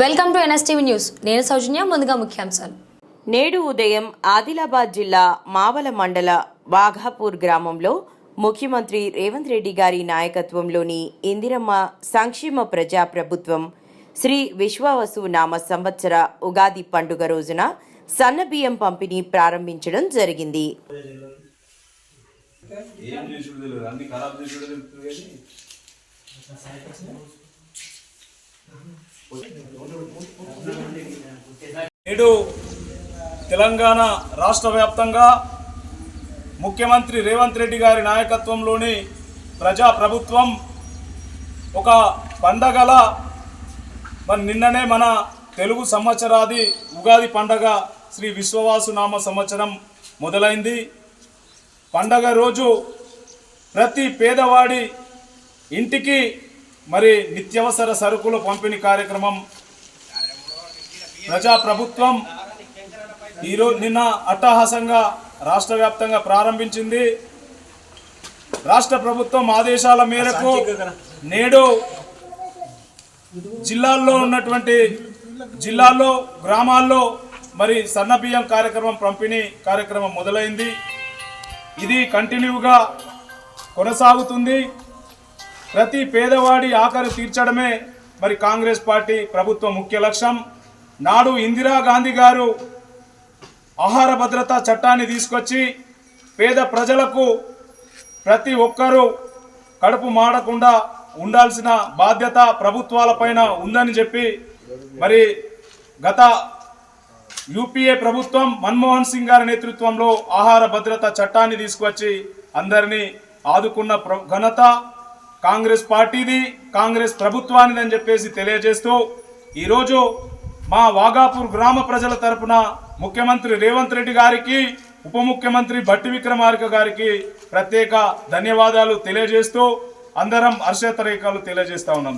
Welcome to NSTV news. నేను సౌజన్య ముందుగా ముఖ్యాంశాలు. నేడు ఉదయం ఆదిలాబాద్ జిల్లా మావల మండల వాఘాపూర్ గ్రామంలో ముఖ్యమంత్రి రేవంత్ రెడ్డి గారి నాయకత్వంలోని ఇందిరమ్మ సంక్షేమ ప్రజా ప్రభుత్వం శ్రీ విశ్వావసు నామ సంవత్సర ఉగాది పండుగ రోజున సన్నబియ్యం పంపిణీ ప్రారంభించడం జరిగింది. నేడు తెలంగాణ రాష్ట్ర వ్యాప్తంగా ముఖ్యమంత్రి రేవంత్ రెడ్డి గారి నాయకత్వంలోని ప్రజా ప్రభుత్వం ఒక పండగల మరి నిన్ననే మన తెలుగు సంవత్సరాది ఉగాది పండగ శ్రీ విశ్వవాసు నామ సంవత్సరం మొదలైంది. పండగ రోజు ప్రతి పేదవాడి ఇంటికి మరి నిత్యవసర సరుకుల పంపిణీ కార్యక్రమం ప్రజా ప్రభుత్వం ఈరోజు నిన్న అట్టహాసంగా రాష్ట్ర వ్యాప్తంగా ప్రారంభించింది. రాష్ట్ర ప్రభుత్వం ఆదేశాల మేరకు నేడు జిల్లాల్లో ఉన్నటువంటి జిల్లాల్లో గ్రామాల్లో మరి సన్నబియ్యం కార్యక్రమం పంపిణీ కార్యక్రమం మొదలైంది. ఇది కంటిన్యూగా కొనసాగుతుంది. ప్రతి పేదవాడి ఆకలి తీర్చడమే మరి కాంగ్రెస్ పార్టీ ప్రభుత్వ ముఖ్య లక్ష్యం. నాడు ఇందిరాగాంధీ గారు ఆహార భద్రతా చట్టాన్ని తీసుకొచ్చి పేద ప్రజలకు ప్రతి ఒక్కరూ కడుపు మాడకుండా ఉండాల్సిన బాధ్యత ప్రభుత్వాలపైన ఉందని చెప్పి మరి గత యూపీఏ ప్రభుత్వం మన్మోహన్ సింగ్ గారి నేతృత్వంలో ఆహార భద్రత చట్టాన్ని తీసుకొచ్చి అందరినీ ఆదుకున్న ప్ర- ఘనత కాంగ్రెస్ పార్టీది కాంగ్రెస్ ప్రభుత్వానిదని చెప్పేసి తెలియజేస్తూ ఈరోజు మా వాగాపూర్ గ్రామ ప్రజల తరపున ముఖ్యమంత్రి రేవంత్ రెడ్డి గారికి ఉప ముఖ్యమంత్రి బట్టి విక్రమార్క గారికి ప్రత్యేక ధన్యవాదాలు తెలియజేస్తూ అందరం హర్షతరేఖలు తెలియజేస్తా ఉన్నాం.